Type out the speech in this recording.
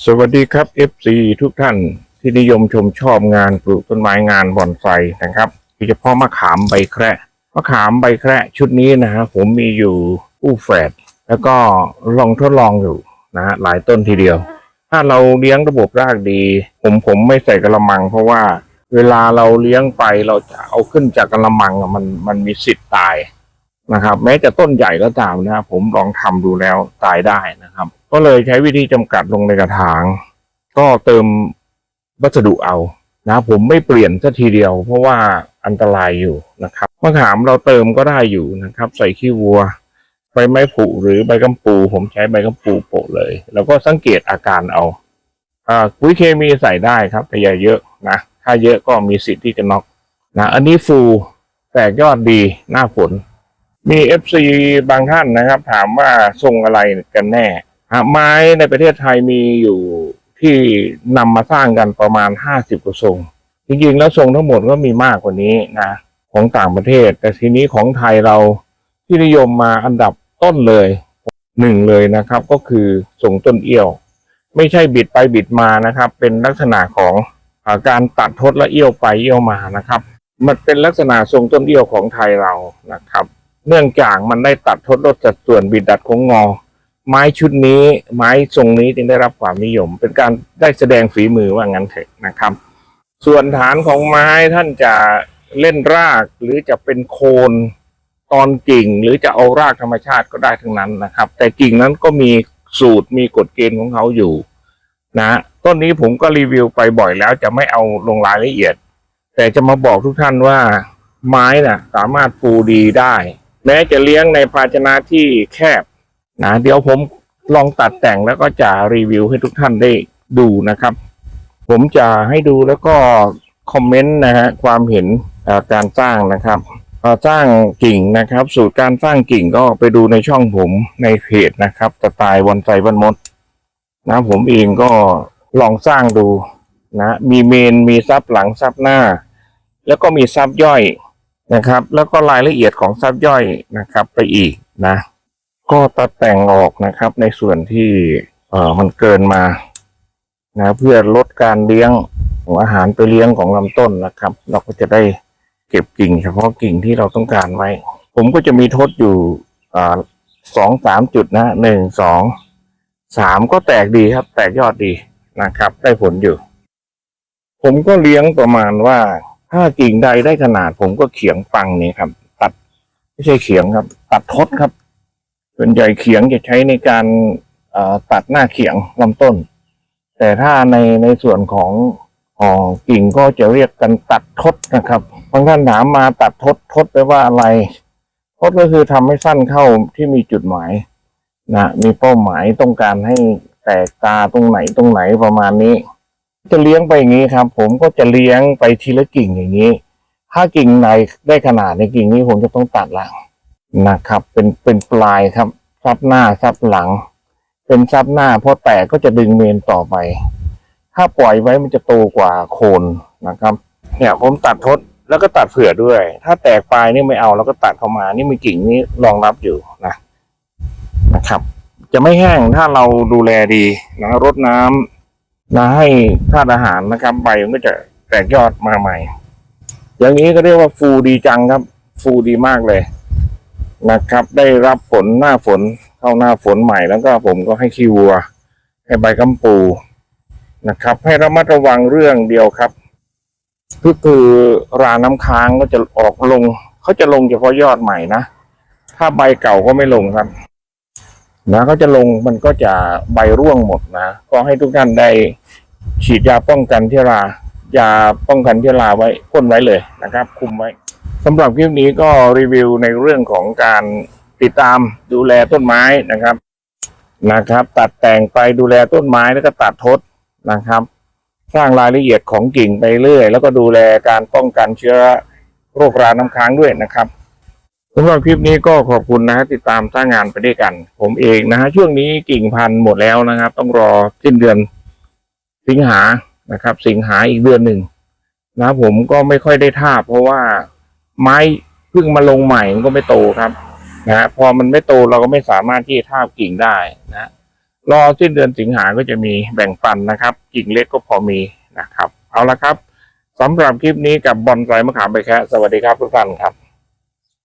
สวัสดีครับ FC ทุกท่านที่นิยมชมชอบงานปลูกต้นไม้งานบอนไซนะครับโดยเฉพาะมะขามใบแคระมะขามใบแคระชุดนี้นะฮะผมมีอยู่อู้แฝดแล้วก็ลองทดลองอยู่นะฮะหลายต้นทีเดียว ถ้าเราเลี้ยงระบบรากดี ผมผมไม่ใส่กระมัง เพราะว่าเวลาเราเลี้ยงไปเราจะเอาขึ้นจากกระมังมันมันมีสิทธิ์ตาย นะครับ แม้จะต้นใหญ่ก็ตามนะครับผมลองทำดูแล้วตายได้นะครับ ก็เลยใช้วิธีจำกัดลงในกระถาง ก็เติมวัสดุเอานะผมไม่เปลี่ยนสัทีเดียว เพราะว่าอันตรายอยู่นะครับมะขามเราเติมก็ได้อยู่นะครับ ใส่ขี้วัวใบไม้ผุหรือใบกำปู ผมใช้ใบกำปูโปะเลย แล้วก็สังเกตอาการเอาอ่าปุ๋ยเคมีใส่ได้ครับแต่อย่าเยอะนะถ้าเยอะก็มีสิทธิ์ที่จะน็อกนะอันนี้ฟูแตกยอดดีหน้าฝน มีเอฟซีบางท่านนะครับ ถามว่าทรงอะไรกันแน่ฮะไม้ในประเทศไทยมีอยู่ที่นำมาสร้างกันประมาณห้าสิบกว่าทรง จริงๆแล้วทรงทั้งหมดก็มีมากกว่านี้นะของต่างประเทศ แต่ทีนี้ของไทยเราที่นิยมมาอันดับต้นเลยหนึ่งเลยนะครับ ก็คือทรงต้นเอี้ยว ไม่ใช่บิดไปบิดมานะครับ เป็นลักษณะของอาการตัดทดและเอี้ยวไปเอี้ยวมานะครับ มันเป็นลักษณะทรงต้นเอี้ยวของไทยเรานะครับ เนื่องจากมันได้ตัดทดลดสัดส่วนบิดดัดโค้งงอ ไม้ชุดนี้ไม้ทรงนี้จึงได้รับความนิยม เป็นการได้แสดงฝีมือว่างั้นเถอะนะครับ ส่วนฐานของไม้ท่านจะเล่นรากหรือจะเป็นโคนตอนกิ่งหรือจะเอารากธรรมชาติก็ได้ทั้งนั้นนะครับ แต่กิ่งนั้นก็มีสูตรมีกฎเกณฑ์ของเขาอยู่นะต้นนี้ผมก็รีวิวไปบ่อยแล้วจะไม่เอาลงรายละเอียด แต่จะมาบอกทุกท่านว่าไม้น่ะสามารถปูดีได้ แม้จะเลี้ยงในภาชนะที่แคบนะเดี๋ยวผมลองตัดแต่งแล้วก็จะรีวิวให้ทุกท่านได้ดูนะครับ ผมจะให้ดูแล้วก็คอมเมนต์นะฮะความเห็นการสร้างนะครับสร้างกิ่งนะครับ สูตรการสร้างกิ่งก็ไปดูในช่องผมในเพจนะครับสไตล์วันไซวันมดนะผมเองก็ลองสร้างดูนะ มีเมนมีซับหลังซับหน้า แล้วก็มีซับย่อย นะครับ แล้วก็รายละเอียดของซับย่อยนะครับ ไปอีกนะ ก็ตัดแต่งออกนะครับ ในส่วนที่เออมันเกินมานะเพื่อลดการเลี้ยงของอาหารไปเลี้ยงของลำต้นนะครับ เราก็จะได้เก็บกิ่ง เฉพาะกิ่งที่เราต้องการไว้ ผมก็จะมีทดอยู่อ่าสองสามจุดนะหนึ่งสองสามก็แตกดีครับ แตกยอดดีนะครับ ได้ผลอยู่ ผมก็เลี้ยงประมาณว่า ถ้ากิ่งใดได้ขนาดผมก็เขียงปังนี่ครับ ตัดไม่ใช่เขียงครับ ตัดทดครับ ส่วนใหญ่เขียงจะใช้ในการเอ่อตัดหน้าเขียงลำต้น แต่ถ้าในในส่วนของของกิ่งก็จะเรียกกันตัดทดนะครับบางท่านถามมาตัดทดทดแปลว่าอะไร ทดก็คือทำให้สั้นเข้าที่มีจุดหมายนะมีเป้าหมายต้องการให้แตกตาตรงไหนตรงไหนประมาณนี้ จะเลี้ยงไปอย่างนี้ครับ ผมก็จะเลี้ยงไปทีละกิ่งอย่างนี้ ถ้ากิ่งไหนได้ขนาดในกิ่งนี้ผมจะต้องตัดหละนะครับ เป็นเป็นปลายครับซับหน้าซับหลัง เป็นซับหน้าพอแตกก็จะดึงเมนต่อไป ถ้าปล่อยไว้มันจะโตกว่าโคนนะครับ เนี่ยผมตัดทดแล้วก็ตัดเผื่อด้วย ถ้าแตกปลายนี่ไม่เอาแล้วก็ตัดเข้ามา นี่มีกิ่งนี้รองรับอยู่นะนะครับ จะไม่แห้งถ้าเราดูแลดีนะรดน้ำ นะให้ธาตุอาหารนะครับใบมันก็จะแตกยอดมาใหม่ อย่างนี้ก็เรียกว่าฟูดีจังครับ ฟูดีมากเลยนะครับ ได้รับฝนหน้าฝนเข้าหน้าฝนใหม่แล้วก็ผมก็ให้ขี้วัว ให้ใบกำปูนะครับ ให้ระมัดระวังเรื่องเดียวครับก็คือราน้ำค้างก็จะออกลงเขาจะลงเฉพาะยอดใหม่นะ ถ้าใบเก่าก็ไม่ลงครับ นะเขาจะลงมันก็จะใบร่วงหมดนะ ก็ให้ทุกท่านได้ฉีดยาป้องกันเชื้อรายาป้องกันเชื้อราไว้พ่นไว้เลยนะครับ คุมไว้สำหรับคลิปนี้ก็รีวิวในเรื่องของการติดตามดูแลต้นไม้นะครับนะครับ ตัดแต่งไปดูแลต้นไม้แล้วก็ตัดทดนะครับ สร้างรายละเอียดของกิ่งไปเรื่อย แล้วก็ดูแลการป้องกันเชื้อโรคราน้ำค้างด้วยนะครับ สำหรับคลิปนี้ก็ขอบคุณนะฮะติดตามสร้างงานไปด้วยกัน ผมเองนะฮะช่วงนี้กิ่งพันธุ์หมดแล้วนะครับ ต้องรอสิ้นเดือนสิงหานะครับ สิงหาอีกเดือนหนึ่งนะผมก็ไม่ค่อยได้ท่าเพราะว่าไม้เพิ่งมาลงใหม่มันก็ไม่โตครับนะฮะพอมันไม่โตเราก็ไม่สามารถที่จะท่ากิ่งได้นะรอสิ้นเดือนสิงหาก็จะมีแบ่งปันนะครับ กิ่งเล็กก็พอมีนะครับ เอาละครับสำหรับคลิปนี้กับบอนไซมะขามไปแค่สวัสดีครับทุกท่านครับ